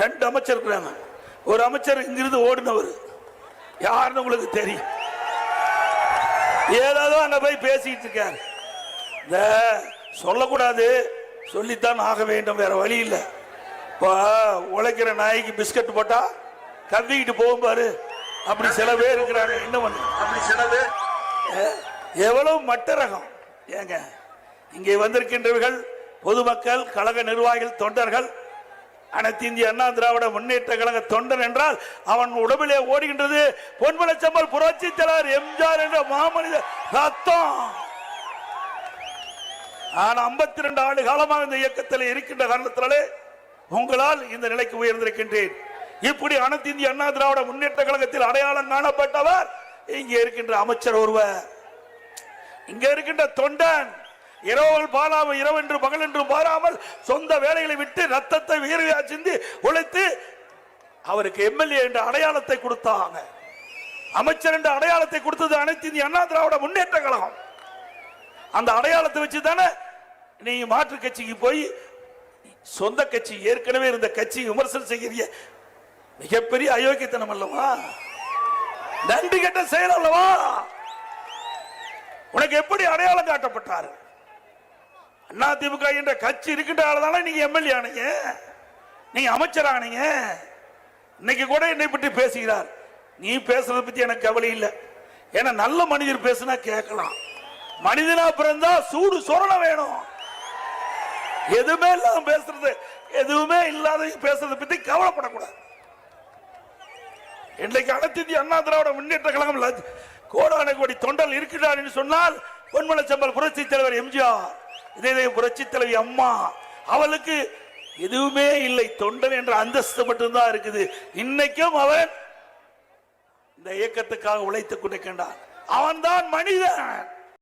ரெண்டு அமைச்சர் இருக்கிறாங்க. ஒரு அமைச்சர் இங்கிருந்து ஓடினவர். யாருன்னு உங்களுக்கு தெரியும். ஏதாவது அங்க போய் பேசிட்டு இருக்காரு. இந்த சொல்லக்கூடாது. சொல்லித்தான் ஆக வேண்டும். வேற வழி இல்லை. இப்போ உழைக்கிற நாய்க்கு பிஸ்கட் போட்டா கவ்விக்கிட்டு போகும் பாரு. அப்படி சில பேர் இருக்கிறாங்க. என்ன பண்ணு? அப்படி சில பேர் எவ்வளவு மட்ட ரகம். ஏங்க இங்கே வந்திருக்கின்றவர்கள் பொதுமக்கள் கழக நிர்வாகிகள் தொண்டர்கள் அனைத்து இந்திய அண்ணா திராவிட முன்னேற்ற கழக தொண்டன் என்றால் அவன் உடம்பிலே ஓடுகின்றது. பொன்மலச்சம்பல் புரட்சி தலைவர் எம்ஜிஆர் என்ற மாமனித ரத்தம். நான் 52 ரெண்டு ஆண்டு காலமாக இந்த இயக்கத்தில் இருக்கின்ற காரணத்தினாலே உங்களால் இந்த நிலைக்கு உயர்ந்திருக்கின்றேன். இப்படி அனைத்து இந்திய அண்ணா திராவிட முன்னேற்ற கழகத்தில் அடையாளம் காணப்பட்டவர் இங்கே இருக்கின்ற அமைச்சர் ஒருவர். இங்கே இருக்கின்ற தொண்டன். இரவல் பாலாமல் இரவென்று பகல் என்று பாராமல் சொந்த வேலைகளை விட்டு ரத்தத்தை வியர்வையா சிந்தி உழைத்து அவருக்கு எம்எல்ஏ என்ற அடையாளத்தை கொடுத்தாங்க. அமைச்சர் என்ற அடையாளத்தை கொடுத்தது அனைத்து இந்திய அண்ணா திராவிட முன்னேற்ற கழகம் அந்த அடையாளத்தை வச்சு தானே நீ மாற்று கட்சிக்கு போய் சொந்த கட்சி ஏற்கனவே இருந்த கட்சி விமர்சனம் செய்கிறிய மிகப்பெரிய அயோக்கியத்தனம் அல்லவா? நன்றி கெட்ட செயல் அல்லவா? உனக்கு எப்படி அடையாளம் காட்டப்பட்டார்? அண்ணா திமுக என்ற கட்சி இருக்கின்றதால நீங்க எம்எல்ஏ ஆனீங்க? நீங்க அமைச்சர் ஆனீங்க இன்னைக்கு கூட என்னை பற்றி பேசுகிறார். நீ பேசுறதை பத்தி எனக்கு கவலை இல்லை. ஏன்னா நல்ல மனிதர் பேசுனா கேட்கலாம். மனிதனா பிறந்தா சூடு சொரண வேணும். எதுவுமே இல்லாம பேசுறது எதுவுமே இல்லாத பேசுறதை பத்தி கவலைப்படக்கூடாது. இன்றைக்கு அனைத்து அண்ணா திராவிட முன்னேற்ற கழகம் கோடான கோடி தொண்டல் இருக்கிறார் என்று சொன்னால் பொன்மனச்சம்பல் புரட்சி தலைவர் எம்ஜிஆர். இதே புரட்சி தலைவி அம்மா. அவளுக்கு எதுவுமே இல்லை. தொண்டன் என்ற அந்தஸ்து மட்டும்தான் இருக்குது. இன்னைக்கும் அவன் இந்த இயக்கத்துக்காக உழைத்துக் கொண்டிருக்கின்றான். அவன்தான் மனிதன்.